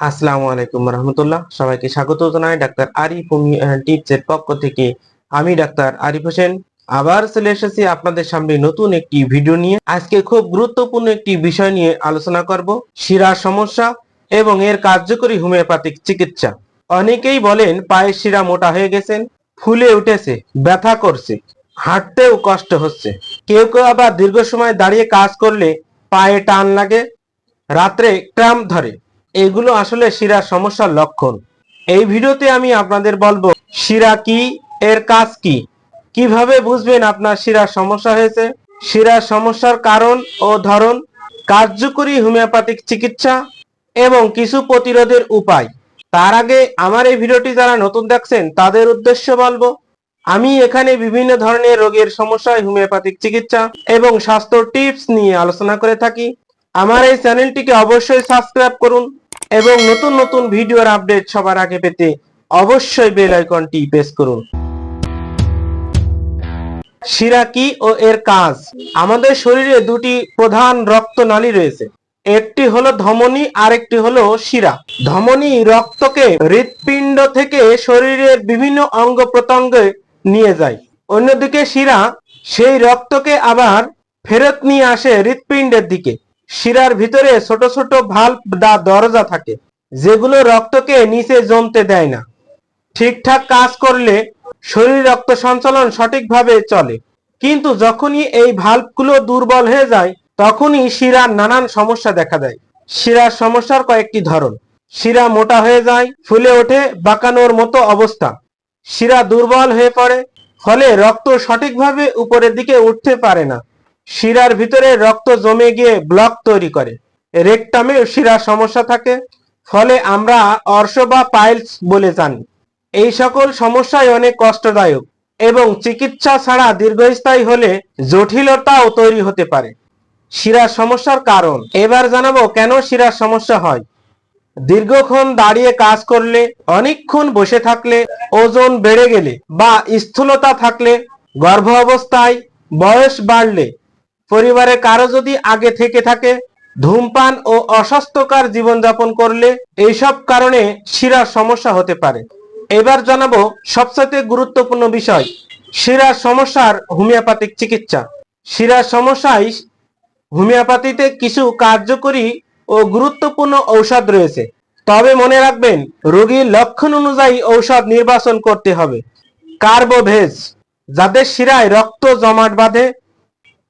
আসসালামু আলাইকুম রহমতুল্লাহ। সবাইকে স্বাগত জানাই ডাক্তার আরিফ টিপস এর পক্ষ থেকে। আমি ডাক্তার আরিফ হোসেন। আবার চলে এসেছি আপনাদের সামনে নতুন একটি ভিডিও নিয়ে। আজকে খুব গুরুত্বপূর্ণ একটি বিষয় নিয়ে আলোচনা করব, শিরার সমস্যা এবং এর কার্যকরী হোমিওপ্যাথিক চিকিৎসা। অনেকেই বলেন পায়ের শিরা মোটা হয়ে গেছেন, ফুলে উঠেছে, ব্যথা করছে, হাঁটতেও কষ্ট হচ্ছে। কেউ কেউ আবার দীর্ঘ সময় দাঁড়িয়ে কাজ করলে পায়ে টান লাগে, রাত্রে ক্রাম ধরে। এগুলো আসলে শিরার সমস্যার লক্ষণ। এই ভিডিওতে আমি আপনাদের বলব, শিরা কি? এর কাজ কি? কীভাবে বুঝবেন আপনার শিরার সমস্যা হয়েছে? শিরার সমস্যার কারণ ও ধরন, কার্যকরী হোমিওপ্যাথিক চিকিৎসা এবং কিছু প্রতিরোধের উপায়। তার আগে আমার এই ভিডিওটি যারা নতুন দেখছেন, তাদের উদ্দেশ্য বলব, আমি এখানে বিভিন্ন ধরনের রোগের সমস্যায় হোমিওপ্যাথিক চিকিৎসা এবং স্বাস্থ্য টিপস নিয়ে আলোচনা করে থাকি। আমার এই চ্যানেলটিকে অবশ্যই সাবস্ক্রাইব করুন এবং নতুন নতুন ভিডিওর আপডেট সবার আগে পেতে অবশ্যই বেল আইকনটি প্রেস করুন। শিরা কি ও এর কাজ। আমাদের শরীরে দুটি প্রধান রক্তনালী রয়েছে। একটি হলো ধমনী আর একটি হলো শিরা। ধমনী রক্তকে হৃৎপিণ্ড থেকে শরীরের বিভিন্ন অঙ্গ প্রত্যঙ্গে নিয়ে যায়। অন্যদিকে শিরা সেই রক্তকে আবার ফেরত নিয়ে আসে হৃৎপিণ্ডের দিকে। শিরার ভিতরে ছোট ছোট ভাল্ব বা দরজা থাকে, যেগুলো রক্তকে নিচে জমতে দেয় না। ঠিকঠাক কাজ করলে শরীর রক্ত সঞ্চালন সঠিকভাবে চলে। কিন্তু যখনই এই ভাল্বগুলো দুর্বল হয়ে যায়, তখনই শিরার নানান সমস্যা দেখা দেয়। শিরার সমস্যার কয়েকটি ধরন। শিরা মোটা হয়ে যায়, ফুলে ওঠে, বাঁকানোর মতো অবস্থা। শিরা দুর্বল হয়ে পড়ে, ফলে রক্ত সঠিকভাবে উপরের দিকে উঠতে পারে না। শিরার ভিতরে রক্ত জমে গিয়ে ব্লক তৈরি করে। রেকটামে শিরার সমস্যা থাকে, ফলে আমরা অর্শ বা পাইলস বলে জানি। এই সকল সমস্যাই অনেক কষ্টদায়ক এবং চিকিৎসা ছাড়া দীর্ঘস্থায়ী হলে জটিলতাও তৈরি হতে পারে। শিরার সমস্যার কারণ, এবার জানাব কেন শিরার সমস্যা হয়। দীর্ঘক্ষণ দাঁড়িয়ে কাজ করলে, অনেকক্ষণ বসে থাকলে, ওজন বেড়ে গেলে বা স্থূলতা থাকলে গর্ভ অবস্থায় বয়স বাড়লে পরিবারে কারও যদি আগে থেকে থাকে, ধূমপান ও অস্বাস্থ্যকর জীবনযাপন করলে এইসব কারণে শিরার সমস্যা হতে পারে। এবার জানাব সবচেয়ে গুরুত্বপূর্ণ বিষয়, শিরার সমস্যার হোমিওপ্যাথিক চিকিৎসা। শিরার সমস্যায় হোমিওপ্যাথিতে কিছু কার্যকরী ও গুরুত্বপূর্ণ ঔষধ রয়েছে। তবে মনে রাখবেন, রোগীর লক্ষণ অনুযায়ী ঔষধ নির্বাচন করতে হবে। কার্বোভেজ, যাদের শিরায় রক্ত জমাট বাঁধে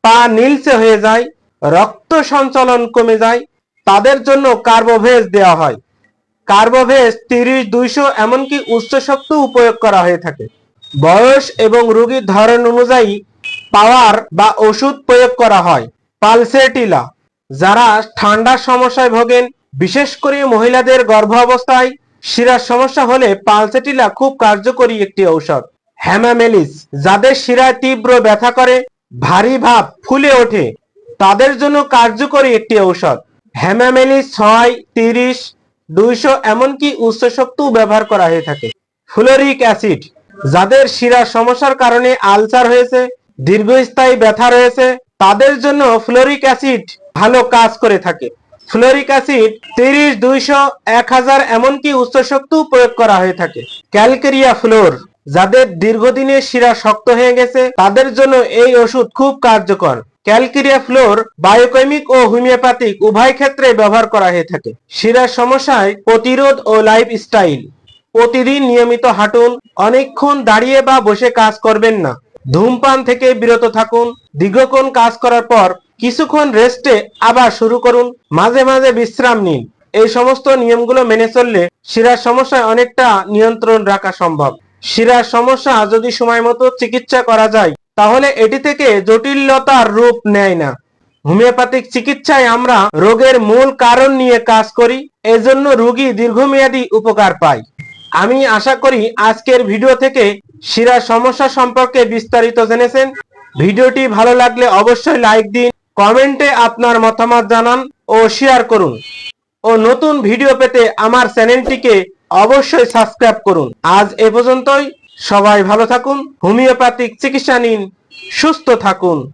পা নীলচে হয়ে যায়, রক্ত সঞ্চালন কমে যায়, তাদের জন্য কার্বোভেজ দেওয়া হয়। কার্বোভেজ তিরিশ, দুইশো, এমনকি উচ্চ শক্ত উপয়োগ করা হয়ে থাকে। বয়স এবং রোগীর ধরন অনুযায়ী পাওয়ার বা ওষুধ প্রয়োগ করা হয়, পালসেটিলা, যারা ঠান্ডার সমস্যায় ভোগেন। বিশেষ করে মহিলাদের গর্ভ অবস্থায় শিরার সমস্যা হলে পালসেটিলা খুব কার্যকরী একটি ঔষধ। হ্যামামেলিস, যাদের শিরায় তীব্র ব্যথা করে ভারী ভাব ফুলে ওঠে। তাদের জন্য কার্যকরী একটি ঔষধ। হ্যামামেলিস ছয়, তিরিশ, দুইশো এমনকি উচ্চ শক্তিও ব্যবহার করা হয়ে থাকে। ফ্লোরিক অ্যাসিড, যাদের শিরার সমস্যার কারণে আলসার হয়েছে, দীর্ঘস্থায়ী ব্যথা রয়েছে, তাদের জন্য ফ্লোরিক অ্যাসিড ভালো কাজ করে থাকে। ফ্লোরিক অ্যাসিড তিরিশ, দুইশো, এক হাজার এমনকি উচ্চ শক্তিও প্রয়োগ করা হয়ে থাকে। ক্যালকেরিয়া ফ্লোর যাদের দীর্ঘদিনের শিরা শক্ত হয়ে গেছে, তাদের জন্য এই ওষুধ খুব কার্যকর। ক্যালকেরিয়া ফ্লোর, বায়োকেমিক ও হোমিওপ্যাথিক উভয় ক্ষেত্রে ব্যবহার করা হয়ে থাকে। শিরার সমস্যায় প্রতিরোধ ও লাইফ স্টাইল প্রতিদিন নিয়মিত হাঁটুন, অনেকক্ষণ দাঁড়িয়ে বা বসে কাজ করবেন না। ধূমপান থেকে বিরত থাকুন, দীর্ঘক্ষণ কাজ করার পর কিছুক্ষণ রেস্টে আবার শুরু করুন, মাঝে মাঝে বিশ্রাম নিন। এই সমস্ত নিয়মগুলো মেনে চললে শিরার সমস্যায় অনেকটা নিয়ন্ত্রণ রাখা সম্ভব। শিরার সমস্যা যদি সময় মতো চিকিৎসা করা যায়, তাহলে এটি থেকে জটিলতার রূপ নেয় না। হোমিওপ্যাথিক চিকিৎসায় আমরা রোগের মূল কারণ নিয়ে কাজ করি, এজন্য রোগী দীর্ঘমেয়াদী উপকার পায়। আমি আশা করি আজকের ভিডিও থেকে শিরার সমস্যা সম্পর্কে বিস্তারিত জেনেছেন। ভিডিওটি ভালো লাগলে অবশ্যই লাইক দিন, কমেন্টে আপনার মতামত জানান ও শেয়ার করুন। ও নতুন ভিডিও পেতে আমার চ্যানেলটিকে অবশ্যই সাবস্ক্রাইব করুন। আজ এ পর্যন্তই। সবাই ভালো থাকুন। হোমিওপ্যাথিক চিকিৎসা নিন। সুস্থ থাকুন।